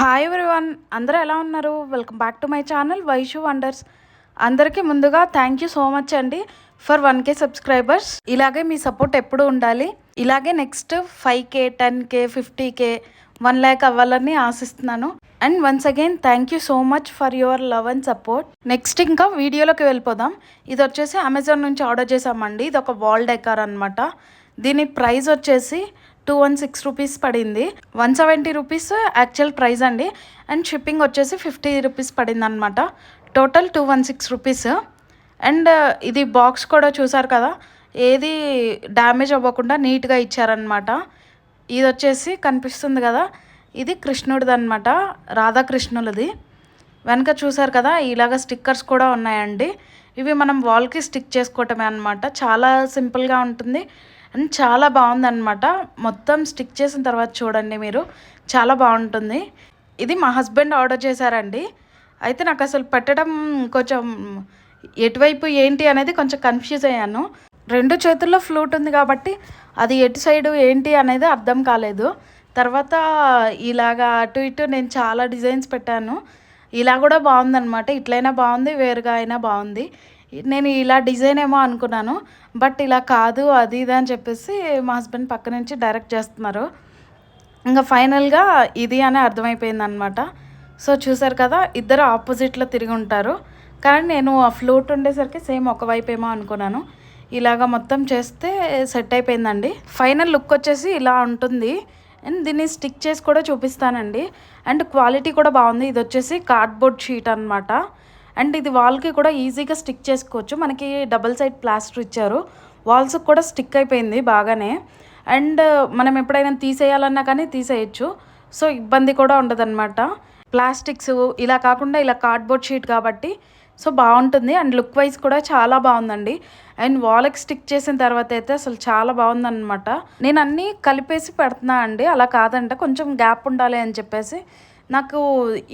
Hi everyone అందరూ ఎలా ఉన్నారు? Welcome back to my channel Vaishu wonders అందరికీ ముందుగా థ్యాంక్ యూ సో మచ్ అండి ఫర్ వన్ కే సబ్స్క్రైబర్స్ ఇలాగే మీ సపోర్ట్ ఎప్పుడు ఉండాలి. ఇలాగే next five K ten K fifty K one lakh అవ్వాలని ఆశిస్తున్నాను. And once again thank you so much for your love and support next ఇంకా వీడియోలోకి వెళ్ళిపోదాం. ఇది వచ్చేసి అమెజాన్ నుంచి ఆర్డర్ చేసామండి ఇది ఒక వాల్ డెకార్ అనమాట దీని ప్రైస్ వచ్చేసి టూ వన్ సిక్స్ రూపీస్ పడింది. One seventy rupees actual price అండి. అండ్ షిప్పింగ్ వచ్చేసి ఫిఫ్టీ రూపీస్ పడింది అనమాట total two one six rupees. And uh, ఇది బాక్స్ కూడా చూసారు కదా? ఏది డ్యామేజ్ అవ్వకుండా నీట్గా ఇచ్చారనమాట ఇది వచ్చేసి కనిపిస్తుంది కదా? ఇది కృష్ణుడిది అనమాట రాధాకృష్ణులది. వెనక చూసారు కదా? ఇలాగ స్టిక్కర్స్ కూడా ఉన్నాయండి. ఇవి మనం వాల్కి స్టిక్ చేసుకోవటమే అనమాట చాలా సింపుల్గా ఉంటుంది. అండ్ చాలా బాగుందన్నమాట. మొత్తం స్టిక్ చేసిన తర్వాత చూడండి మీరు. చాలా బాగుంటుంది. ఇది మా హస్బెండ్ ఆర్డర్ చేశారండి. అయితే నాకు అసలు పెట్టడం కొంచెం ఎటువైపు ఏంటి అనేది కొంచెం కన్ఫ్యూజ్ అయ్యాను. రెండు చేతుల్లో ఫ్లూట్ ఉంది కాబట్టి అది ఎటు సైడు ఏంటి అనేది అర్థం కాలేదు. తర్వాత ఇలాగా అటు ఇటు నేను చాలా డిజైన్స్ పెట్టాను. ఇలా కూడా బాగుందన్నమాట. ఇట్లయినా బాగుంది వేరుగా అయినా బాగుంది. నేను ఇలా డిజైన్ ఏమో అనుకున్నాను బట్ ఇలా కాదు అది ఇది అని చెప్పేసి మా హస్బెండ్ పక్క నుంచి డైరెక్ట్ చేస్తున్నారు. ఇంకా ఫైనల్గా ఇది అని అర్థమైపోయింది అనమాట సో చూసారు కదా ఇద్దరు ఆపోజిట్లో తిరిగి ఉంటారు. కానీ నేను ఆ ఫ్లూట్ ఉండేసరికి సేమ్ ఒకవైపు ఏమో అనుకున్నాను. ఇలాగ మొత్తం చేస్తే సెట్ అయిపోయిందండి. ఫైనల్ లుక్ వచ్చేసి ఇలా ఉంటుంది. అండ్ దీన్ని స్టిక్ చేసి కూడా చూపిస్తానండి. అండ్ క్వాలిటీ కూడా బాగుంది. ఇది వచ్చేసి కార్డ్బోర్డ్ షీట్ అనమాట అండ్ ఇది వాల్కి కూడా ఈజీగా స్టిక్ చేసుకోవచ్చు. మనకి డబల్ సైడ్ ప్లాస్టర్ ఇచ్చారు. వాల్స్కి కూడా స్టిక్ అయిపోయింది బాగానే. అండ్ మనం ఎప్పుడైనా తీసేయాలన్నా కానీ తీసేయచ్చు. సో ఇబ్బంది కూడా ఉండదన్నమాట. ప్లాస్టిక్స్ ఇలా కాకుండా ఇలా కార్డ్బోర్డ్ షీట్ కాబట్టి సో బాగుంటుంది. అండ్ లుక్ వైజ్ కూడా చాలా బాగుందండి. అండ్ వాల్కి స్టిక్ చేసిన తర్వాత అయితే అసలు చాలా బాగుందన్నమాట. నేను అన్నీ కలిపేసి పెడుతున్నా అండి. అలా కాదంట. కొంచెం గ్యాప్ ఉండాలి అని చెప్పేసి నాకు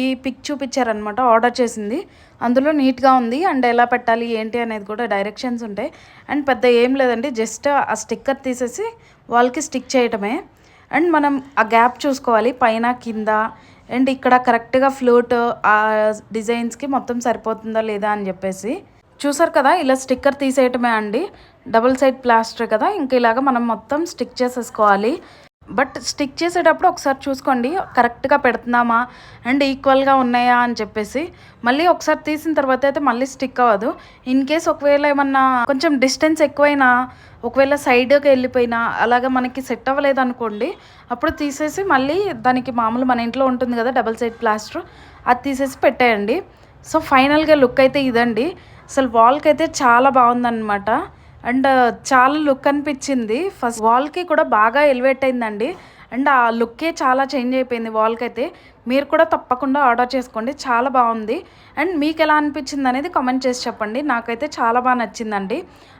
ఈ పిక్ చూపించారనమాట ఆర్డర్ చేసింది. అందులో నీట్గా ఉంది అండ్ ఎలా పెట్టాలి ఏంటి అనేది కూడా డైరెక్షన్స్ ఉంటాయి. అండ్ పెద్ద ఏం లేదండి జస్ట్ ఆ స్టిక్కర్ తీసేసి వాళ్ళకి స్టిక్ చేయటమే. అండ్ మనం ఆ గ్యాప్ చూసుకోవాలి పైన కింద. అండ్ ఇక్కడ కరెక్ట్గా ఫ్లూట్ ఆ డిజైన్స్కి మొత్తం సరిపోతుందా లేదా అని చెప్పేసి. చూసారు కదా ఇలా స్టిక్కర్ తీసేయటమే అండి. డబుల్ సైడ్ ప్లాస్టర్ కదా ఇంక ఇలాగ మనం మొత్తం స్టిక్ చేసేసుకోవాలి. బట్ స్టిక్ చేసేటప్పుడు ఒకసారి చూసుకోండి. కరెక్ట్గా పెడుతున్నామా? అండ్ ఈక్వల్గా ఉన్నాయా? అని చెప్పేసి మళ్ళీ ఒకసారి తీసిన తర్వాత అయితే మళ్ళీ స్టిక్ అవ్వదు. ఇన్ కేస్ ఒకవేళ ఏమన్నా కొంచెం డిస్టెన్స్ ఎక్కువైనా ఒకవేళ సైడ్కి వెళ్ళిపోయినా అలాగా మనకి సెట్ అవ్వలేదు అనుకోండి అప్పుడు తీసేసి మళ్ళీ దానికి మామూలు మన ఇంట్లో ఉంటుంది కదా డబల్ సైడ్ ప్లాస్టర్ అది తీసేసి పెట్టేయండి. సో ఫైనల్గా లుక్ అయితే ఇదండి. అసలు వాల్కి అయితే చాలా బాగుందన్నమాట. అండ్ చాలా లుక్ అనిపించింది. ఫస్ట్ వాల్కి కూడా బాగా ఎలివేట్ అయిందండి. అండ్ ఆ లుక్కే చాలా చేంజ్ అయిపోయింది వాల్కి అయితే మీరు కూడా తప్పకుండా ఆర్డర్ చేసుకోండి. చాలా బాగుంది. అండ్ మీకు ఎలా అనిపించింది అనేది కామెంట్ చేసి చెప్పండి. నాకైతే చాలా బాగా నచ్చిందండి.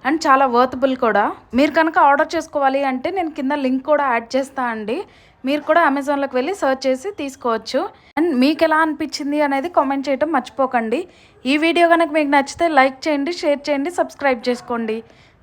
అండ్ చాలా వర్తబుల్ కూడా. మీరు కనుక ఆర్డర్ చేసుకోవాలి అంటే నేను కింద లింక్ కూడా యాడ్ చేస్తా అండి. మీరు కూడా అమెజాన్లోకి వెళ్ళి సర్చ్ చేసి తీసుకోవచ్చు. అండ్ మీకు ఎలా అనిపించింది అనేది కామెంట్ చేయడం మర్చిపోకండి. ఈ వీడియో కనుక మీకు నచ్చితే లైక్ చేయండి షేర్ చేయండి సబ్స్క్రైబ్ చేసుకోండి.